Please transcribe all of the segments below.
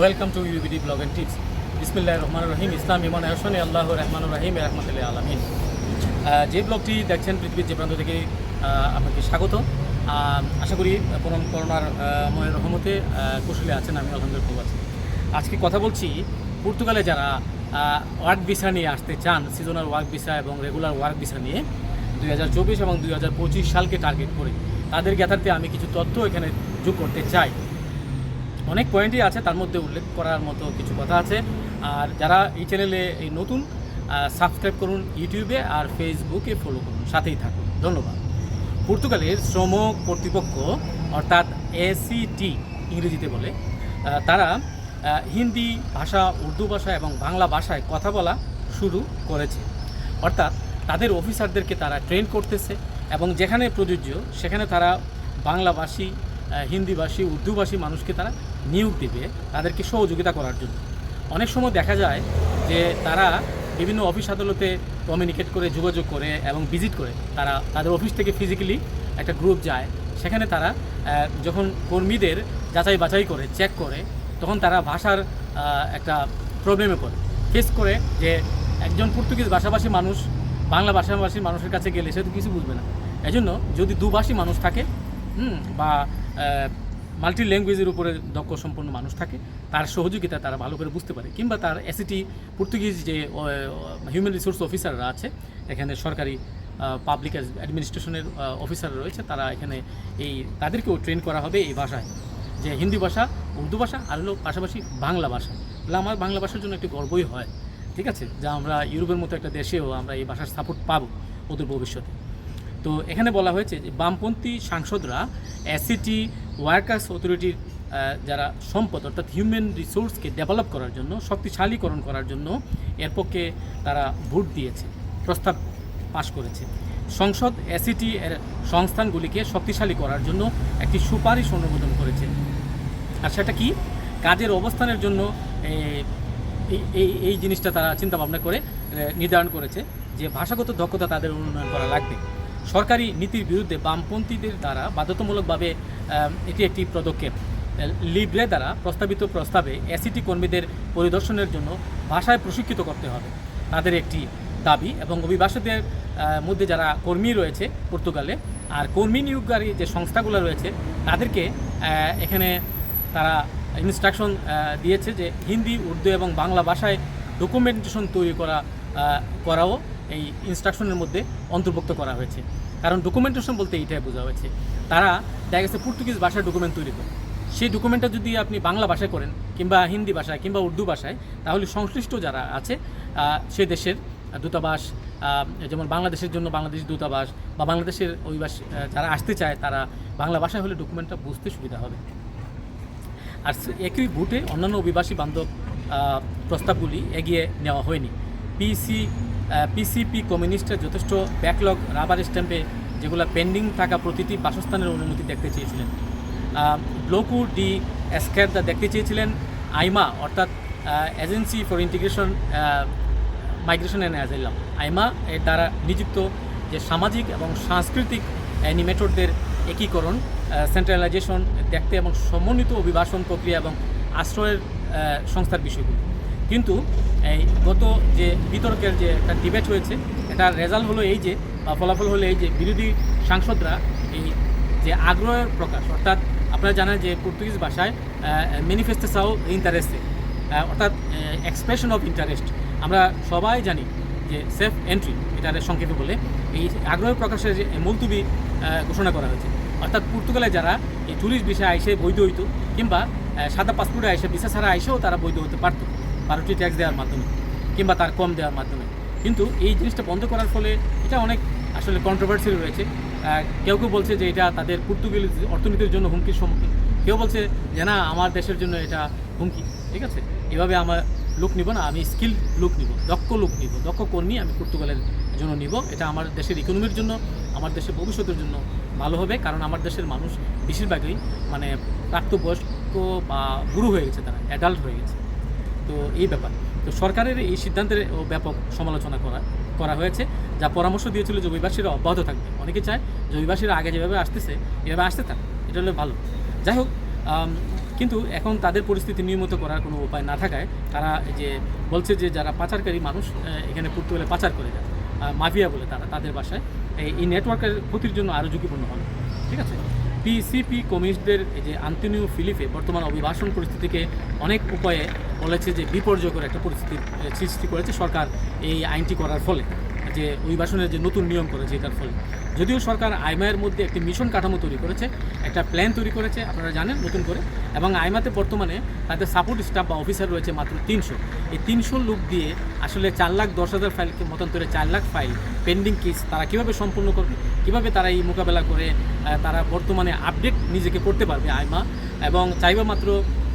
Welcome to UBD blog and tips ইসমিল্লাহ রহমান রহিম ইসলাম ইমান আহসান আল্লাহ রহমান রহিম রহমতুল্লাহ আলমিন যে ব্লগটি দেখছেন পৃথিবীর যে প্রান্ত থেকে আপনাকে স্বাগত। আশা করি পরম করোনার আহ, ময়ের রহমতে আহ, কুশলে আছেন। আমি আলহামদুলিল্লাহ খুব আছি। আজকে কথা বলছি পর্তুগালে যারা ওয়ার্ক ভিসা নিয়ে আসতে চান সিজনাল ওয়ার্ক ভিসা এবং রেগুলার ওয়ার্ক ভিসা নিয়ে দুই হাজার চব্বিশ এবং দুই হাজার পঁচিশ সালকে টার্গেট করে তাদের জ্ঞাতার্থে আমি কিছু তথ্য এখানে যোগ করতে চাই। অনেক পয়েন্টই আছে, তার মধ্যে উল্লেখ করার মতো কিছু কথা আছে। আর যারা এই চ্যানেলে এই নতুন সাবস্ক্রাইব করুন ইউটিউবে আর ফেসবুকে ফলো করুন। সাথেই থাকুন। ধন্যবাদ। পর্তুগালের শ্রম কর্তৃপক্ষ, অর্থাৎ এসিটি ইংরেজিতে বলে তারা হিন্দি ভাষা, উর্দু ভাষা এবং বাংলা ভাষায় কথা বলা শুরু করেছে। অর্থাৎ তাদের অফিসারদেরকে তারা ট্রেন করতেছে এবং যেখানে প্রযোজ্য, সেখানে তারা বাংলাভাষী হিন্দিভাষী, উর্দুভাষী মানুষকে তারা নিয়োগ দেবে তাদেরকে সহযোগিতা করার জন্য। অনেক সময় দেখা যায় যে তারা বিভিন্ন অফিস আদালতে কমিউনিকেট করে, যোগাযোগ করে এবং ভিজিট করে। তারা তাদের অফিস থেকে ফিজিক্যালি একটা গ্রুপ যায়। সেখানে তারা যখন কর্মীদের যাচাই বাছাই করে চেক করে, তখন তারা ভাষার একটা প্রবলেমে পড়ে। ফেস করে যে একজন পর্তুগিজ ভাষাভাষী মানুষ বাংলা ভাষাভাষী মানুষের কাছে গেলে সে তো কিছু বুঝবে না। এই জন্য যদি দুভাষী মানুষ থাকে বা মাল্টি ল্যাঙ্গুয়েজের উপরে দক্ষ সম্পন্ন মানুষ থাকে, তার সহযোগিতা তারা ভালো করে বুঝতে পারে। কিংবা তার এসিটি পর্তুগিজ যে হিউম্যান রিসোর্স অফিসাররা আছে, এখানে সরকারি পাবলিক অ্যাডমিনিস্ট্রেশনের অফিসাররা রয়েছে, তারা এখানে এই, তাদেরকেও ট্রেন করা হবে এই ভাষায়। যে হিন্দি ভাষা, উর্দু ভাষা, আর হলো পাশাপাশি বাংলা ভাষা। তাহলে আমার বাংলা ভাষার জন্য একটি গর্বই হয়, ঠিক আছে? যা আমরা ইউরোপের মতো একটা দেশেও আমরা এই ভাষার সাপোর্ট পাবো ওদের ভবিষ্যতে। তো এখানে বলা হয়েছে যে বামপন্থী সাংসদরা এসিটি ওয়ার্কার্স অথরিটির যারা সম্পদ, অর্থাৎ হিউম্যান রিসোর্সকে ডেভেলপ করার জন্য, শক্তিশালীকরণ করার জন্য এর পক্ষে তারা ভোট দিয়েছে, প্রস্তাব পাশ করেছে। সংসদ এসিটি এর সংস্থানগুলিকে শক্তিশালী করার জন্য একটি সুপারিশ অনুমোদন করেছে। আর সেটা কি? কাজের অবস্থানের জন্য এই এই এই জিনিসটা তারা চিন্তা ভাবনা করে নির্ধারণ করেছে যে ভাষাগত দক্ষতা তাদের উন্নয়ন করা লাগবে। সরকারি নীতির বিরুদ্ধে বামপন্থীদের দ্বারা বাধ্যতামূলকভাবে এটি একটি পদক্ষেপ। লিব্রে দ্বারা প্রস্তাবিত প্রস্তাবে এসিটি কর্মীদের পরিদর্শনের জন্য ভাষায় প্রশিক্ষিত করতে হবে। তাদের একটি দাবি এবং অভিবাসীদের মধ্যে যারা কর্মী রয়েছে পর্তুগালে আর কর্মী নিয়োগকারী যে সংস্থাগুলো রয়েছে, তাদেরকে এখানে তারা ইনস্ট্রাকশন দিয়েছে যে হিন্দি, উর্দু এবং বাংলা ভাষায় ডকুমেন্টেশন তৈরি করা করাও এই ইনস্ট্রাকশনের মধ্যে অন্তর্ভুক্ত করা হয়েছে। কারণ ডকুমেন্টেশন বলতে এইটাই বোঝা হয়েছে। তারা দেখা গেছে পর্তুগিজ ভাষায় ডকুমেন্ট তৈরি করে। সেই ডকুমেন্টটা যদি আপনি বাংলা ভাষায় করেন কিংবা হিন্দি ভাষায় কিংবা উর্দু ভাষায়, তাহলে সংশ্লিষ্ট যারা আছে সে দেশের দূতাবাস যেমন বাংলাদেশের জন্য বাংলাদেশ দূতাবাস বা বাংলাদেশের অভিবাসী যারা আসতে চায়, তারা বাংলা ভাষায় হলে ডকুমেন্টটা বুঝতে সুবিধা হবে। আর একই ভোটে অন্যান্য অভিবাসী বান্ধব প্রস্তাবগুলি এগিয়ে নেওয়া হয়নি। পিসি পিসিপি কমিউনিস্টের যথেষ্ট ব্যাকলগ রাবার স্ট্যাম্পে যেগুলো পেন্ডিং থাকা প্রতিটি বাসস্থানের অনুমতি দেখতে চেয়েছিলেন। ব্লকু ডি এসকেরদা দেখতে চেয়েছিলেন। আইমা, অর্থাৎ agency for integration migration and asylum AIMA এর দ্বারা নিযুক্ত যে সামাজিক এবং সাংস্কৃতিক অ্যানিমেটরদের একীকরণ সেন্ট্রালাইজেশন দেখতে এবং সমন্বিত অভিবাসন প্রক্রিয়া এবং আশ্রয়ের সংস্থার বিষয়গুলো। কিন্তু, এই গত যে বিতর্কের যে একটা ডিবেট হয়েছে, এটার রেজাল্ট হলো এই যে, বা ফলাফল হলো এই যে বিরোধী সাংসদরা এই যে আগ্রহের প্রকাশ। অর্থাৎ আপনারা জানেন যে পর্তুগিজ ভাষায় ম্যানিফেস্টেসাও ইন্টারেস্টে অর্থাৎ এক্সপ্রেশন অফ ইন্টারেস্ট আমরা সবাই জানি যে সেফ এন্ট্রি এটার সংক্ষেপে বলে, এই আগ্রহ প্রকাশের যে মুলতুবি ঘোষণা করা হয়েছে। অর্থাৎ পর্তুগালে যারা এই ট্যুরিস্ট ভিসা আইসে বৈধ হইতো, কিংবা সাদা পাসপোর্টে আইসে ভিসা ছাড়া আইসেও তারা বৈধ হতে পারতো। বারোটি ট্যাক্স দেওয়ার মাধ্যমে কিংবা তার কম দেওয়ার মাধ্যমে। কিন্তু এই জিনিসটা বন্ধ করার ফলে এটা অনেক আসলে কন্ট্রোভার্সি রয়েছে। কেউ কেউ বলছে যে এটা তাদের পর্তুগিজ অর্থনীতির জন্য হুমকির সম্মুখীন। কেউ বলছে যে না, আমার দেশের জন্য এটা হুমকি। ঠিক আছে? এভাবে আমার লোক নিব না, আমি স্কিল লোক নিব, দক্ষ লোক নিব, দক্ষ কর্মী আমি পর্তুগালের জন্য নিব। এটা আমার দেশের ইকোনমির জন্য, আমার দেশের ভবিষ্যতের জন্য ভালো হবে, কারণ আমার দেশের মানুষ বেশিরভাগই মানে প্রাপ্তবয়স্ক বা বুড়ো হয়ে গেছে তারা অ্যাডাল্ট হয়ে গেছে। তো এই ব্যাপার। তো সরকারের এই সিদ্ধান্তের ব্যাপক সমালোচনা করা করা হয়েছে, যা পরামর্শ দিয়েছিল যে অভিবাসীরা অব্যাহত থাকবে। অনেকে চায় যে অভিবাসীরা আগে যেভাবে আসতেছে, এভাবে আসতে থাক, এটা হলে ভালো। যাই হোক কিন্তু এখন তাদের পরিস্থিতি নিয়মিত করার কোনো উপায় না থাকায় তারা যে বলছে যে যারা পাচারকারী মানুষ এখানে পড়তে হলে পাচার করে যায় মাফিয়া বলে তারা, তাদের বাসায়। এই- নেটওয়ার্কের ক্ষতির জন্য আরও ঝুঁকিপূর্ণ হবে। ঠিক আছে? পিসিপি কমিউনিস্টদের যে আন্তনিও ফিলিপে বর্তমান অভিবাসন পরিস্থিতিকে অনেক উপায়ে বলেছে যে বিপর্যয়কর একটা পরিস্থিতির সৃষ্টি করেছে সরকার এই আইনটি করার ফলে, যে অভিবাসনের যে নতুন নিয়ম করেছে এটার ফলে। যদিও সরকার আইমায়ের মধ্যে একটি মিশন কাঠামো তৈরি করেছে, একটা প্ল্যান তৈরি করেছে, আপনারা জানেন নতুন করে, এবং আইমাতে বর্তমানে তাদের সাপোর্ট স্টাফ বা অফিসার রয়েছে মাত্র তিনশো। এই তিনশো লোক দিয়ে আসলে চার লাখ দশ হাজার ফাইলকে মতন করে চার লাখ ফাইল পেন্ডিং কেস তারা কীভাবে সম্পূর্ণ করবে, কীভাবে তারা এই মোকাবেলা করে তারা বর্তমানে আপডেট নিজেকে করতে পারবে আইমা, এবং চাইবা মাত্র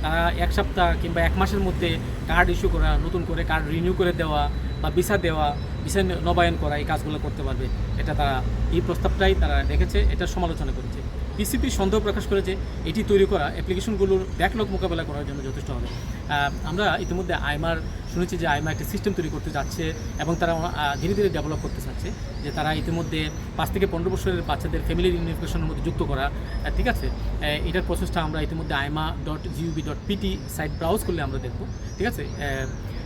তারা এক সপ্তাহ কিংবা এক মাসের মধ্যে কার্ড ইস্যু করা, নতুন করে কার্ড রিনিউ করে দেওয়া বা ভিসা দেওয়া ভিসা নবায়ন করা এই কাজগুলো করতে পারবে। এটা তারা এই প্রস্তাবটাই তারা রেখেছে, এটা সমালোচনা করেছে। পিসিপি সন্দেহ প্রকাশ করেছে এটি তৈরি করা অ্যাপ্লিকেশনগুলোর ব্যাকলগ মোকাবেলা করার জন্য যথেষ্ট হবে। আমরা ইতিমধ্যে আইমার শুনেছি যে আইমা একটা সিস্টেম তৈরি করতে যাচ্ছে এবং তারা ধীরে ধীরে ডেভেলপ করতে চাচ্ছে যে তারা ইতিমধ্যে পাঁচ থেকে পনেরো বছরের বাচ্চাদের ফ্যামিলি ইউনিফিকেশনের মধ্যে যুক্ত করা। ঠিক আছে? এটার প্রসেসটা আমরা ইতিমধ্যে আইমা ডট জিউবি ডট পিটি সাইট ব্রাউজ করলে আমরা দেখব। ঠিক আছে?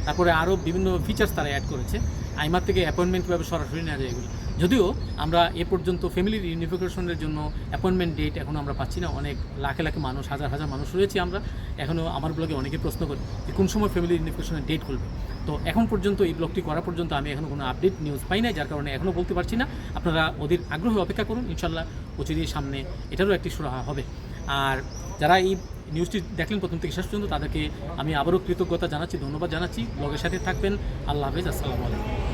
তারপরে আরও বিভিন্ন ফিচার্স তারা অ্যাড করেছে। আইমার থেকে অ্যাপয়েন্টমেন্ট কীভাবে সরাসরি নেওয়া যায় এগুলো। যদিও আমরা এ পর্যন্ত ফ্যামিলি ইউনিফিকেশনের জন্য অ্যাপয়েন্টমেন্ট ডেট এখনও আমরা পাচ্ছি না। অনেক লাখে লাখে মানুষ, হাজার হাজার মানুষ রয়েছে আমরা। এখনও আমার ব্লগে অনেকে প্রশ্ন করি যে কোন সময় ফ্যামিলি ইউনিফিকেশনের ডেট খুলবে। তো এখন পর্যন্ত এই ব্লগটি করা পর্যন্ত আমি এখনও কোনো আপডেট নিউজ পাই না যার কারণে এখনও বলতে পারছি না। আপনারা ওদের আগ্রহে অপেক্ষা করুন ইনশাল্লাহ অচিরেই সামনে এটারও একটি সুরাহা হবে। আর যারা এই নিউজটি দেখলেন প্রথম থেকে শেষ পর্যন্ত, তাদেরকে আমি আবারও কৃতজ্ঞতা জানাচ্ছি, ধন্যবাদ জানাচ্ছি। ব্লগের সাথে থাকবেন। আল্লাহ হাফেজ, আসসালামু আলাইকুম।